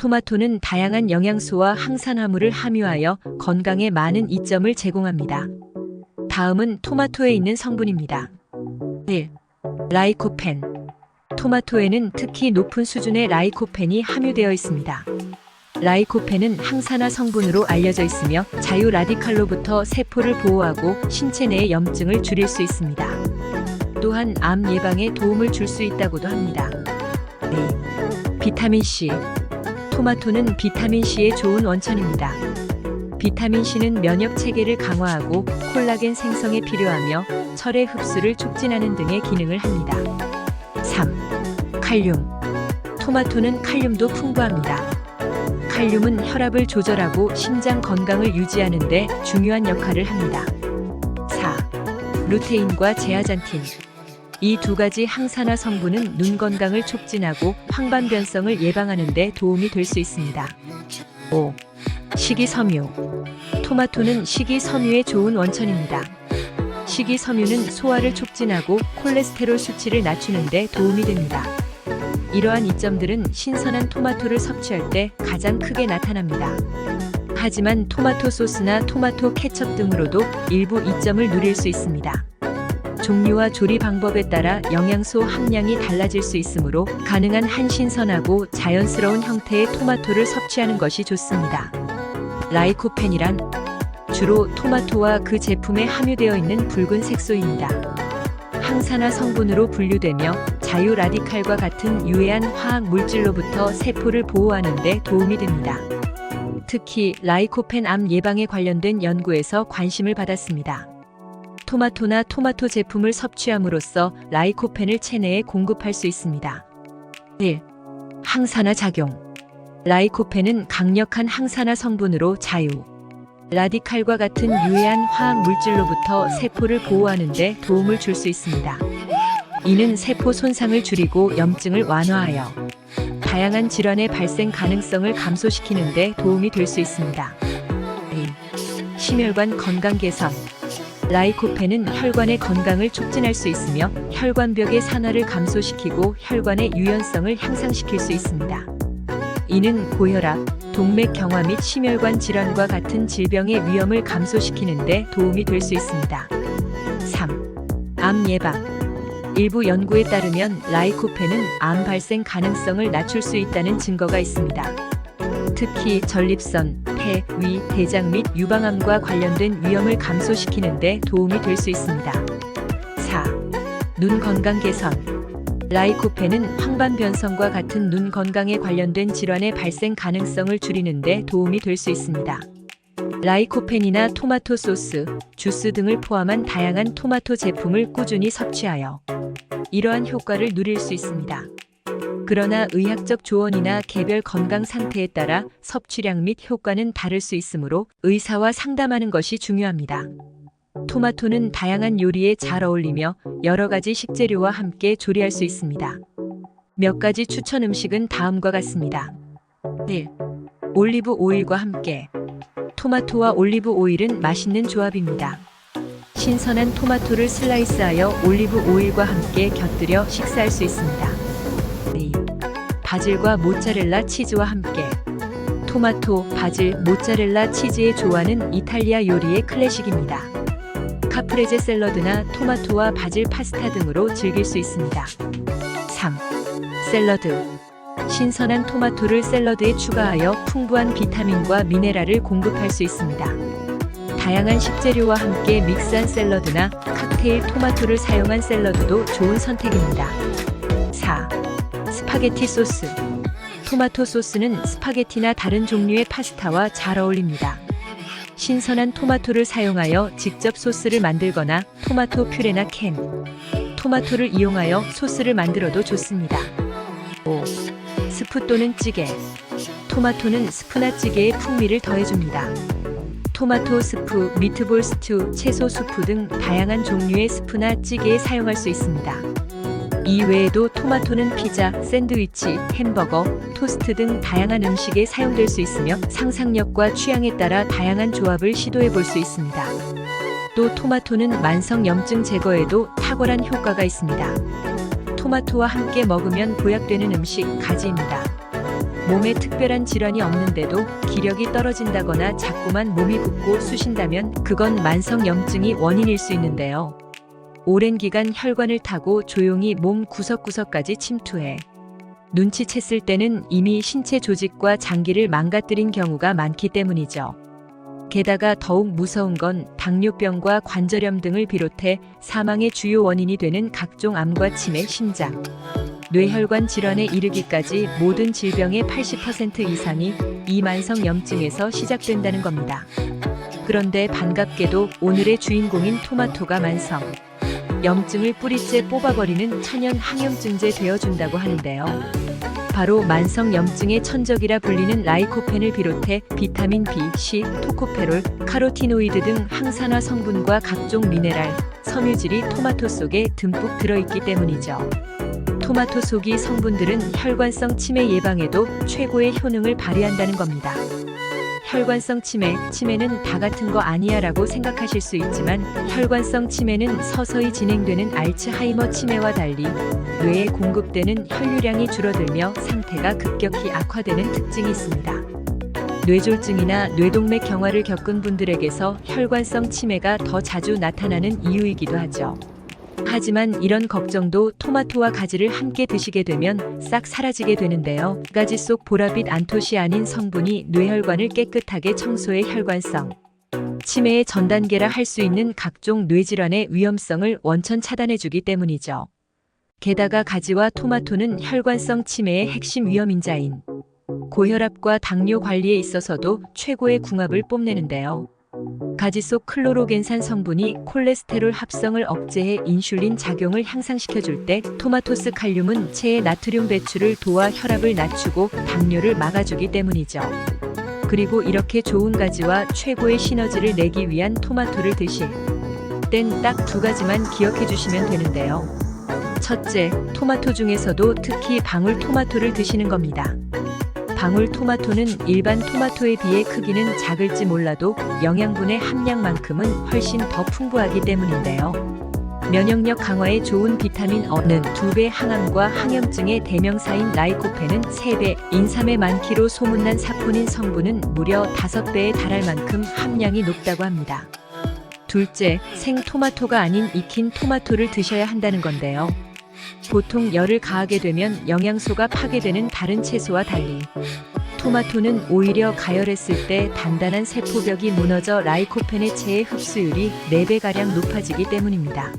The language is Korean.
토마토는 다양한 영양소와 항산화물을 함유하여 건강에 많은 이점을 제공합니다. 다음은 토마토에 있는 성분입니다. 1. 라이코펜. 토마토에는 특히 높은 수준의 라이코펜이 함유되어 있습니다. 라이코펜은 항산화 성분으로 알려져 있으며 자유 라디칼로부터 세포를 보호하고 신체 내의 염증을 줄일 수 있습니다. 또한 암 예방에 도움을 줄 수 있다고도 합니다. 네. 비타민 C. 토마토는 비타민 C의 좋은 원천입니다. 비타민 C는 면역 체계를 강화하고 콜라겐 생성에 필요하며 철의 흡수를 촉진하는 등의 기능을 합니다. 3. 칼륨. 토마토는 칼륨도 풍부합니다. 칼륨은 혈압을 조절하고 심장 건강을 유지하는 데 중요한 역할을 합니다. 4. 루테인과 제아잔틴. 이 두 가지 항산화 성분은 눈 건강을 촉진하고 황반변성을 예방하는 데 도움이 될 수 있습니다. 5. 식이섬유. 토마토는 식이섬유의 좋은 원천입니다. 식이섬유는 소화를 촉진하고 콜레스테롤 수치를 낮추는 데 도움이 됩니다. 이러한 이점들은 신선한 토마토를 섭취할 때 가장 크게 나타납니다. 하지만 토마토 소스나 토마토 케첩 등으로도 일부 이점을 누릴 수 있습니다. 종류와 조리 방법에 따라 영양소 함량이 달라질 수 있으므로 가능한 한 신선하고 자연스러운 형태의 토마토를 섭취하는 것이 좋습니다. 라이코펜이란 주로 토마토와 그 제품에 함유되어 있는 붉은 색소입니다. 항산화 성분으로 분류되며 자유 라디칼과 같은 유해한 화학 물질로부터 세포를 보호하는 데 도움이 됩니다. 특히 라이코펜 암 예방에 관련된 연구에서 관심을 받았습니다. 토마토나 토마토 제품을 섭취함으로써 라이코펜을 체내에 공급할 수 있습니다. 1. 항산화 작용. 라이코펜은 강력한 항산화 성분으로 자유, 라디칼과 같은 유해한 화학 물질로부터 세포를 보호하는 데 도움을 줄 수 있습니다. 이는 세포 손상을 줄이고 염증을 완화하여 다양한 질환의 발생 가능성을 감소시키는 데 도움이 될 수 있습니다. 2. 심혈관 건강 개선. 라이코펜은 혈관의 건강을 촉진할 수 있으며 혈관벽의 산화를 감소시키고 혈관의 유연성을 향상시킬 수 있습니다. 이는 고혈압, 동맥경화 및 심혈관 질환과 같은 질병의 위험을 감소시키는 데 도움이 될 수 있습니다. 3. 암 예방. 일부 연구에 따르면 라이코펜은 암 발생 가능성을 낮출 수 있다는 증거가 있습니다. 특히 전립선, 폐, 위, 대장 및 유방암과 관련된 위험을 감소시키는 데 도움이 될 수 있습니다. 4. 눈 건강 개선. 라이코펜은 황반 변성과 같은 눈 건강에 관련된 질환의 발생 가능성을 줄이는 데 도움이 될 수 있습니다. 라이코펜이나 토마토 소스, 주스 등을 포함한 다양한 토마토 제품을 꾸준히 섭취하여 이러한 효과를 누릴 수 있습니다. 그러나 의학적 조언이나 개별 건강 상태에 따라 섭취량 및 효과는 다를 수 있으므로 의사와 상담하는 것이 중요합니다. 토마토는 다양한 요리에 잘 어울리며 여러 가지 식재료와 함께 조리할 수 있습니다. 몇 가지 추천 음식은 다음과 같습니다. 1. 올리브 오일과 함께 토마토와 올리브 오일은 맛있는 조합입니다. 신선한 토마토를 슬라이스하여 올리브 오일과 함께 곁들여 식사할 수 있습니다. 2. 바질과 모짜렐라 치즈와 함께 토마토, 바질, 모짜렐라 치즈의 조화는 이탈리아 요리의 클래식입니다. 카프레제 샐러드나 토마토와 바질 파스타 등으로 즐길 수 있습니다. 3. 샐러드. 신선한 토마토를 샐러드에 추가하여 풍부한 비타민과 미네랄을 공급할 수 있습니다. 다양한 식재료와 함께 믹스한 샐러드나 칵테일 토마토를 사용한 샐러드도 좋은 선택입니다. 4. 스파게티 소스. 토마토 소스는 스파게티나 다른 종류의 파스타와 잘 어울립니다. 신선한 토마토를 사용하여 직접 소스를 만들거나 토마토 퓨레나 캔, 토마토를 이용하여 소스를 만들어도 좋습니다. 5. 스프 또는 찌개. 토마토는 스프나 찌개의 풍미를 더해줍니다. 토마토 스프, 미트볼 스튜, 채소 수프 등 다양한 종류의 스프나 찌개에 사용할 수 있습니다. 이 외에도 토마토는 피자, 샌드위치, 햄버거, 토스트 등 다양한 음식에 사용될 수 있으며 상상력과 취향에 따라 다양한 조합을 시도해 볼 수 있습니다. 또 토마토는 만성 염증 제거에도 탁월한 효과가 있습니다. 토마토와 함께 먹으면 보약되는 음식 가지입니다. 몸에 특별한 질환이 없는데도 기력이 떨어진다거나 자꾸만 몸이 붓고 쑤신다면 그건 만성염증이 원인일 수 있는데요. 오랜 기간 혈관을 타고 조용히 몸 구석구석까지 침투해 눈치챘을 때는 이미 신체 조직과 장기를 망가뜨린 경우가 많기 때문이죠. 게다가 더욱 무서운 건 당뇨병과 관절염 등을 비롯해 사망의 주요 원인이 되는 각종 암과 치매, 심장, 뇌혈관 질환에 이르기까지 모든 질병의 80% 이상이 이 만성 염증에서 시작된다는 겁니다. 그런데 반갑게도 오늘의 주인공인 토마토가 만성 염증을 뿌리째 뽑아버리는 천연 항염증제 되어준다고 하는데요. 바로 만성 염증의 천적이라 불리는 라이코펜을 비롯해 비타민 B, C, 토코페롤, 카로티노이드 등 항산화 성분과 각종 미네랄, 섬유질이 토마토 속에 듬뿍 들어있기 때문이죠. 토마토 속이 성분들은 혈관성 치매 예방에도 최고의 효능을 발휘한다는 겁니다. 혈관성 치매, 치매는 다 같은 거 아니야 라고 생각하실 수 있지만 혈관성 치매는 서서히 진행되는 알츠하이머 치매와 달리 뇌에 공급되는 혈류량이 줄어들며 상태가 급격히 악화되는 특징이 있습니다. 뇌졸중이나 뇌동맥 경화를 겪은 분들에게서 혈관성 치매가 더 자주 나타나는 이유이기도 하죠. 하지만 이런 걱정도 토마토와 가지를 함께 드시게 되면 싹 사라지게 되는데요. 가지 속 보라빛 안토시아닌 성분이 뇌혈관을 깨끗하게 청소해 혈관성 치매의 전 단계라 할 수 있는 각종 뇌질환의 위험성을 원천 차단해주기 때문이죠. 게다가 가지와 토마토는 혈관성 치매의 핵심 위험인자인 고혈압과 당뇨 관리에 있어서도 최고의 궁합을 뽐내는데요. 가지 속 클로로겐산 성분이 콜레스테롤 합성을 억제해 인슐린 작용을 향상시켜 줄 때 토마토스 칼륨은 체의 나트륨 배출을 도와 혈압을 낮추고 당뇨를 막아주기 때문이죠. 그리고 이렇게 좋은 가지와 최고의 시너지를 내기 위한 토마토를 드실 땐 딱 두 가지만 기억해 주시면 되는데요. 첫째, 토마토 중에서도 특히 방울 토마토를 드시는 겁니다. 방울 토마토는 일반 토마토에 비해 크기는 작을지 몰라도 영양분의 함량만큼은 훨씬 더 풍부하기 때문인데요. 면역력 강화에 좋은 비타민 어는 2배 항암과 항염증의 대명사인 라이코펜은 3배, 인삼에 많기로 소문난 사포닌 성분은 무려 5배에 달할 만큼 함량이 높다고 합니다. 둘째, 생 토마토가 아닌 익힌 토마토를 드셔야 한다는 건데요. 보통 열을 가하게 되면 영양소가 파괴되는 다른 채소와 달리 토마토는 오히려 가열했을 때 단단한 세포벽이 무너져 라이코펜의 체의 흡수율이 4배가량 높아지기 때문입니다.